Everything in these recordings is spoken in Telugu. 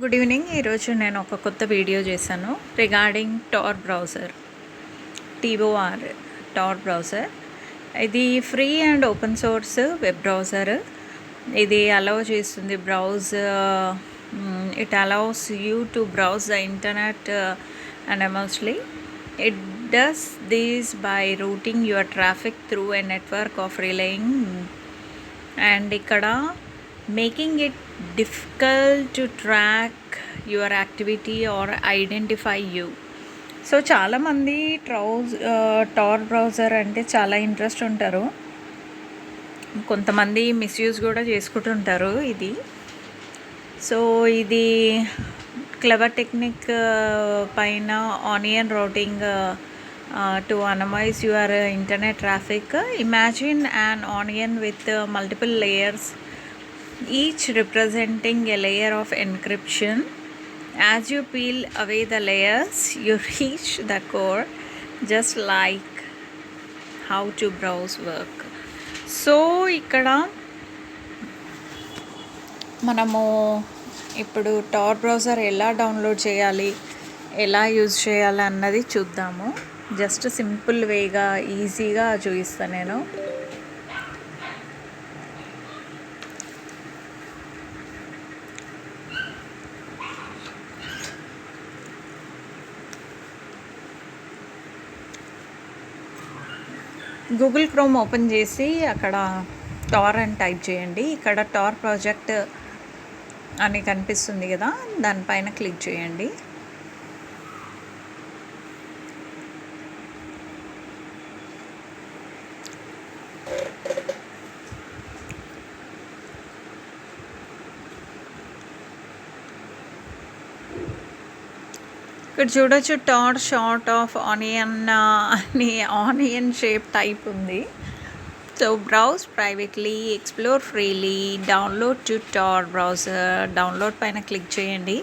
గుడ్ ఈవినింగ్ ఈరోజు నేను ఒక కొత్త వీడియో చేశాను. Regarding Tor browser T O R Tor browser ఇది free and open source web browser ఇది అలౌ చేస్తుంది. Browse it allows you to browse the internet and mostly it does this by routing your traffic through a network of relaying and ఇక్కడ making it difficult to track your activity or identify you so చాలామంది ట్రౌజ్ టార్ బ్రౌజర్ అంటే చాలా ఇంట్రెస్ట్ ఉంటారు. కొంతమంది మిస్యూజ్ కూడా చేసుకుంటుంటారు ఇది. సో ఇది క్లవర్ టెక్నిక్ పైన onion routing to anonymise your internet traffic imagine and onion with multiple layers each representing a layer of encryption as you peel away the layers you reach the core just like how to browse work so ఇక్కడ మనము ఇప్పుడు టార్ బ్రౌజర్ ఎలా డౌన్లోడ్ చేయాలి ఎలా యూజ్ చేయాలి అన్నది చూద్దాము. జస్ట్ సింపుల్ వేగా ఈజీగా చూపిస్తాను నేను. గూగుల్ క్రోమ్ ఓపెన్ చేసి అక్కడ టార్ అని టైప్ చేయండి. ఇక్కడ టార్ ప్రాజెక్ట్ అని కనిపిస్తుంది కదా దానిపైన క్లిక్ చేయండి. ఇక్కడ చూడొచ్చు టార్ షార్ట్ ఆఫ్ ఆనియన్ అని ఆనియన్ షేప్ టైప్ ఉంది. So browse privately explore freely download to Tor browser download పైన క్లిక్ చేయండి.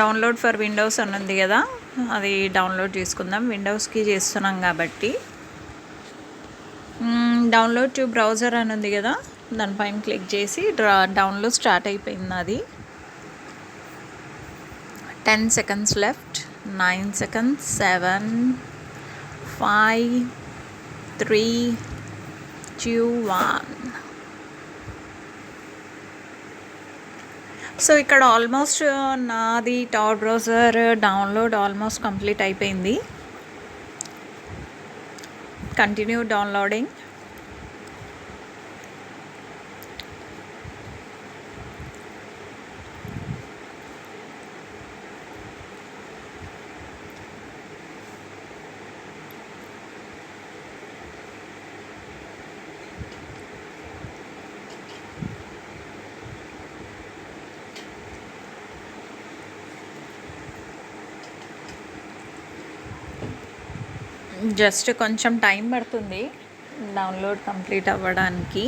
డౌన్లోడ్ ఫర్ విండోస్ అని ఉంది కదా అది డౌన్లోడ్ చేసుకుందాం. విండోస్కి చేస్తున్నాం కాబట్టి. డౌన్లోడ్ టు బ్రౌజర్ అని ఉంది కదా దానిపైన క్లిక్ చేసి డ్రా డౌన్లోడ్ స్టార్ట్ అయిపోయింది అది. Ten seconds left nine seconds seven five three two one so ఇక్కడ ఆల్మోస్ట్ నాది Tor browser download almost complete అయిపోయింది. కంటిన్యూ డౌన్లోడింగ్ జస్ట్ కొంచెం టైం పడుతుంది డౌన్లోడ్ కంప్లీట్ అవ్వడానికి.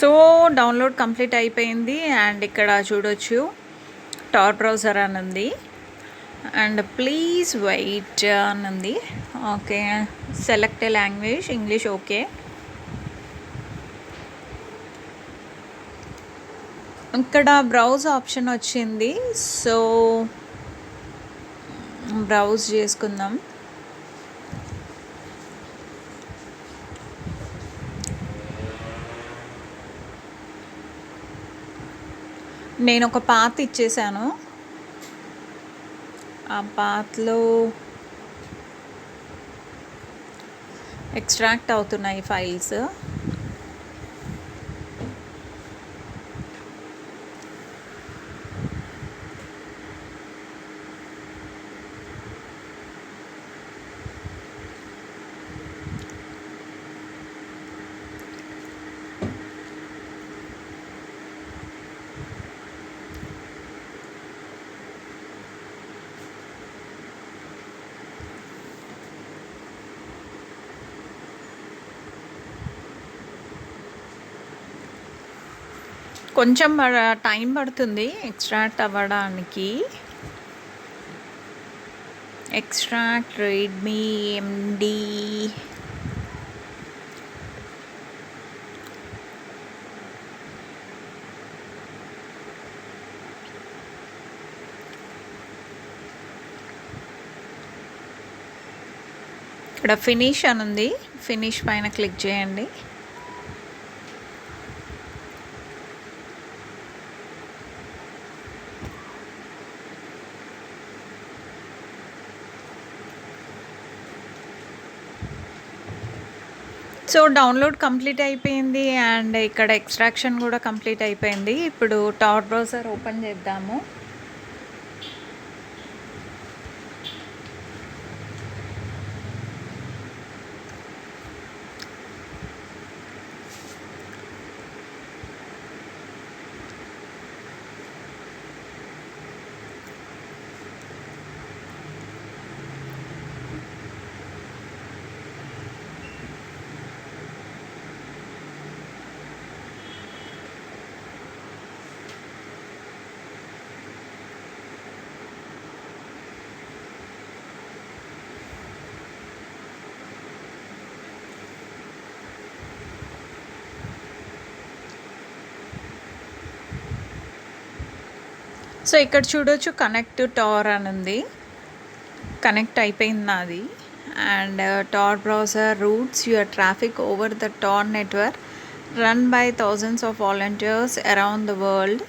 సో డౌన్లోడ్ కంప్లీట్ అయిపోయింది అండ్ ఇక్కడ చూడొచ్చు టార్ బ్రౌజర్ అని ఉంది అండ్ ప్లీజ్ వెయిట్ అని ఉంది okay select language English okay. ఇక్కడ బ్రౌజ్ ఆప్షన్ వచ్చింది. సో బ్రౌజ్ చేసుకుందాం. నేను ఒక పాత్ ఇచ్చేసాను. ఆ పాత్లో ఎక్స్ట్రాక్ట్ అవుతున్నాయి ఫైల్స్. కొంచెం టైం పడుతుంది ఎక్స్ట్రాక్ట్ అవ్వడానికి. Extract readme MD. ఇక్కడ ఫినిష్ అని ఉంది ఫినిష్ పైన క్లిక్ చేయండి. సో డౌన్లోడ్ కంప్లీట్ అయిపోయింది అండ్ ఇక్కడ ఎక్స్ట్రాక్షన్ కూడా కంప్లీట్ అయిపోయింది. ఇప్పుడు టాప్ బ్రౌజర్ ఓపెన్ చేద్దాము. సో ఇక్కడ చూడొచ్చు కనెక్ట్ టార్ అని ఉంది. కనెక్ట్ అయిపోయింది నాది. And uh, Tor browser routes your traffic over the Tor network. Run by thousands of volunteers around the world.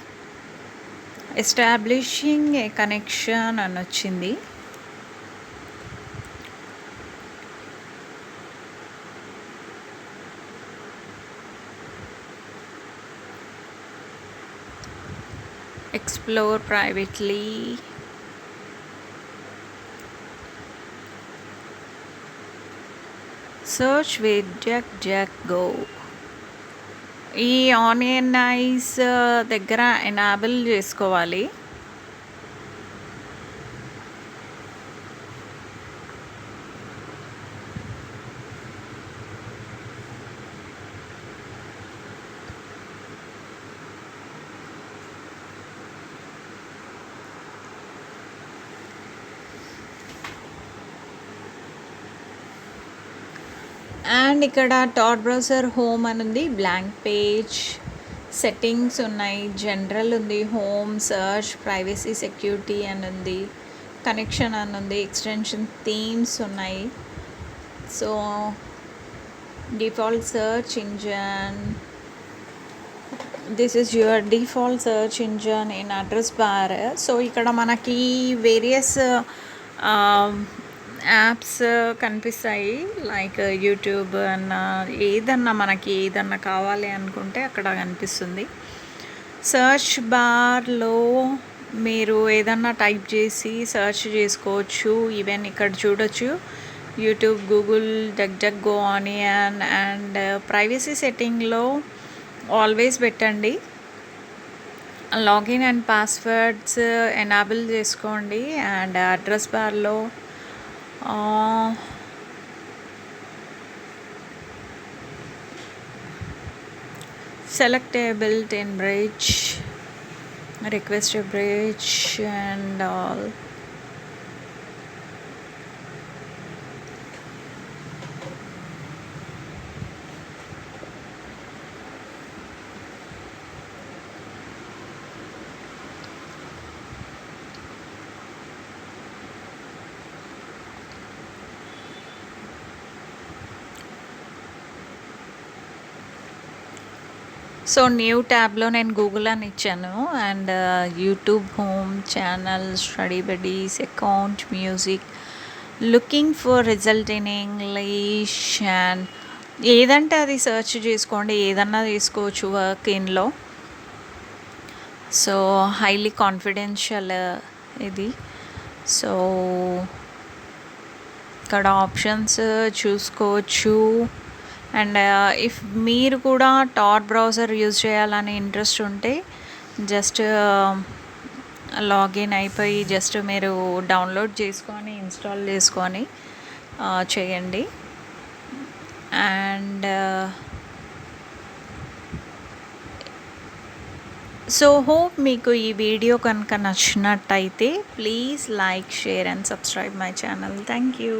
Establishing a connection అని వచ్చింది. Explore privately search with jack jack go ఈ ఆనియన్ ఐస్ దగ్గర ఎనాబుల్ చేసుకోవాలి అండ్ ఇక్కడ టాట్ బ్రౌజర్ హోమ్ అని ఉంది. బ్లాంక్ పేజ్ సెట్టింగ్స్ ఉన్నాయి. జనరల్ ఉంది. హోమ్ సర్చ్ ప్రైవసీ సెక్యూరిటీ అని ఉంది. కనెక్షన్ అని ఉంది. ఎక్స్టెన్షన్ థీమ్స్ ఉన్నాయి. So default search engine. This is your default search engine in address bar so ఇక్కడ మనకి వేరియస్ యాప్స్ కనిపిస్తాయి. లైక్ యూట్యూబ్ అన్న ఏదన్నా మనకి ఏదన్నా కావాలి అనుకుంటే అక్కడ కనిపిస్తుంది. సర్చ్ బార్లో మీరు ఏదన్నా టైప్ చేసి సర్చ్ చేసుకోవచ్చు. ఈవెన్ ఇక్కడ చూడొచ్చు. YouTube Google Duck Duck Go onion and privacy సెట్టింగ్లో always పెట్టండి. లాగిన్ అండ్ పాస్వర్డ్స్ ఎనాబుల్ చేసుకోండి. అండ్ అడ్రస్ బార్లో Uh, select a built-in bridge request a bridge and all so new ట్యాబ్లో నేను గూగుల్ అని ఇచ్చాను. And uh, YouTube home channel study buddies account music looking for result in English and ఏదంటే అది సెర్చ్ చేసుకోండి. ఏదన్నా తీసుకోవచ్చు వర్క్ ఇన్లో. సో హైలీ కాన్ఫిడెన్షియల్ uh, ఇది. సో ఇక్కడ ఆప్షన్స్ చూసుకోవచ్చు. అండ్ ఇఫ్ మీరు కూడా టార్ బ్రౌజర్ యూజ్ చేయాలని ఇంట్రెస్ట్ ఉంటే జస్ట్ లాగిన్ అయిపోయి జస్ట్ మీరు డౌన్లోడ్ చేసుకొని ఇన్స్టాల్ చేసుకొని చేయండి. అండ్ సో హోప్ మీకు ఈ వీడియో కనుక నచ్చినట్టయితే please like share and subscribe my channel. Thank you.